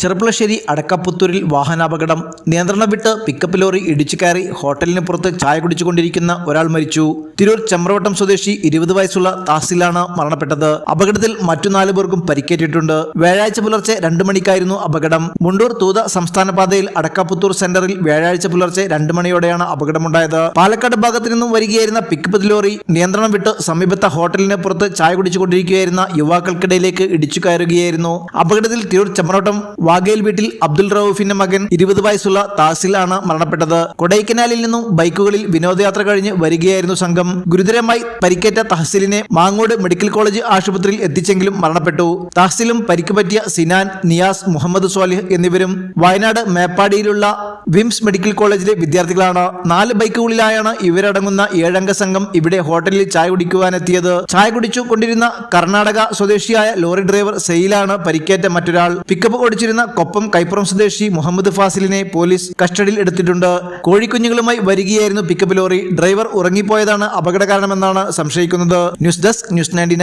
ചെറുപ്പളശ്ശേരി അടക്കപ്പുത്തൂരിൽ വാഹനാപകടം. നിയന്ത്രണം വിട്ട് pickup lorry ഇടിച്ചു കയറി ഹോട്ടലിന് പുറത്ത് ചായ കുടിച്ചുകൊണ്ടിരിക്കുന്ന ഒരാൾ മരിച്ചു. തിരൂർ ചമ്രവട്ടം സ്വദേശി ഇരുപത് വയസ്സുള്ള താസിലാണ് മരണപ്പെട്ടത്. അപകടത്തിൽ മറ്റു നാലു പേർക്കും പരിക്കേറ്റിട്ടുണ്ട്. വ്യാഴാഴ്ച പുലർച്ചെ രണ്ടു മണിക്കായിരുന്നു അപകടം. മുണ്ടൂർ തൂത സംസ്ഥാന പാതയിൽ അടക്കപ്പുത്തൂർ സെന്ററിൽ വ്യാഴാഴ്ച പുലർച്ചെ രണ്ടു മണിയോടെയാണ് അപകടമുണ്ടായത്. പാലക്കാട് ഭാഗത്തു നിന്നും വരികയായിരുന്ന പിക്കപ്പ് ലോറി നിയന്ത്രണം വിട്ട് സമീപത്തെ ഹോട്ടലിന് പുറത്ത് ചായ കുടിച്ചുകൊണ്ടിരിക്കുകയായിരുന്ന യുവാക്കൾക്കിടയിലേക്ക് ഇടിച്ചു കയറുകയായിരുന്നു. അപകടത്തിൽ തിരൂർ ചെമ്പ്രവട്ടം വാഗേൽ വീട്ടിൽ അബ്ദുൾ റൌഫിന്റെ മകൻ ഇരുപത് വയസ്സുള്ള താസിലാണ് മരണപ്പെട്ടത്. കൊടൈക്കനാലിൽ നിന്നും ബൈക്കുകളിൽ വിനോദയാത്ര കഴിഞ്ഞ് വരികയായിരുന്നു സംഘം. ഗുരുതരമായി പരിക്കേറ്റ തഹസിലിനെ മാങ്ങോട് മെഡിക്കൽ കോളേജ് ആശുപത്രിയിൽ എത്തിച്ചെങ്കിലും മരണപ്പെട്ടു. തഹസിലും പരിക്കുപറ്റിയ സിനാൻ നിയാസ് മുഹമ്മദ് സ്വാലിഹ് എന്നിവരും വയനാട് മേപ്പാടിയിലുള്ള വിംസ് മെഡിക്കൽ കോളേജിലെ വിദ്യാർത്ഥികളാണ്. നാല് ബൈക്കുകളിലായാണ് ഇവരടങ്ങുന്ന ഏഴംഗ സംഘം ഇവിടെ ഹോട്ടലിൽ ചായ കുടിക്കുവാനെത്തിയത്. ചായ കുടിച്ചു കൊണ്ടിരുന്ന കർണാടക സ്വദേശിയായ ലോറി ഡ്രൈവർ സെയിലാണ് പരിക്കേറ്റ മറ്റൊരാൾ. പിക്കപ്പ് ഓടിച്ചിരുന്ന കൊപ്പം കൈപ്പുറം സ്വദേശി മുഹമ്മദ് ഫാസിലിനെ പോലീസ് കസ്റ്റഡിയിൽ എടുത്തിട്ടുണ്ട്. കോഴിക്കുഞ്ഞുങ്ങളുമായി വരികയായിരുന്നു പിക്കപ്പ് ലോറി. ഡ്രൈവർ ഉറങ്ങിപ്പോയതാണ് അപകട കാരണമെന്നാണ് സംശയിക്കുന്നത്. News desk news ninety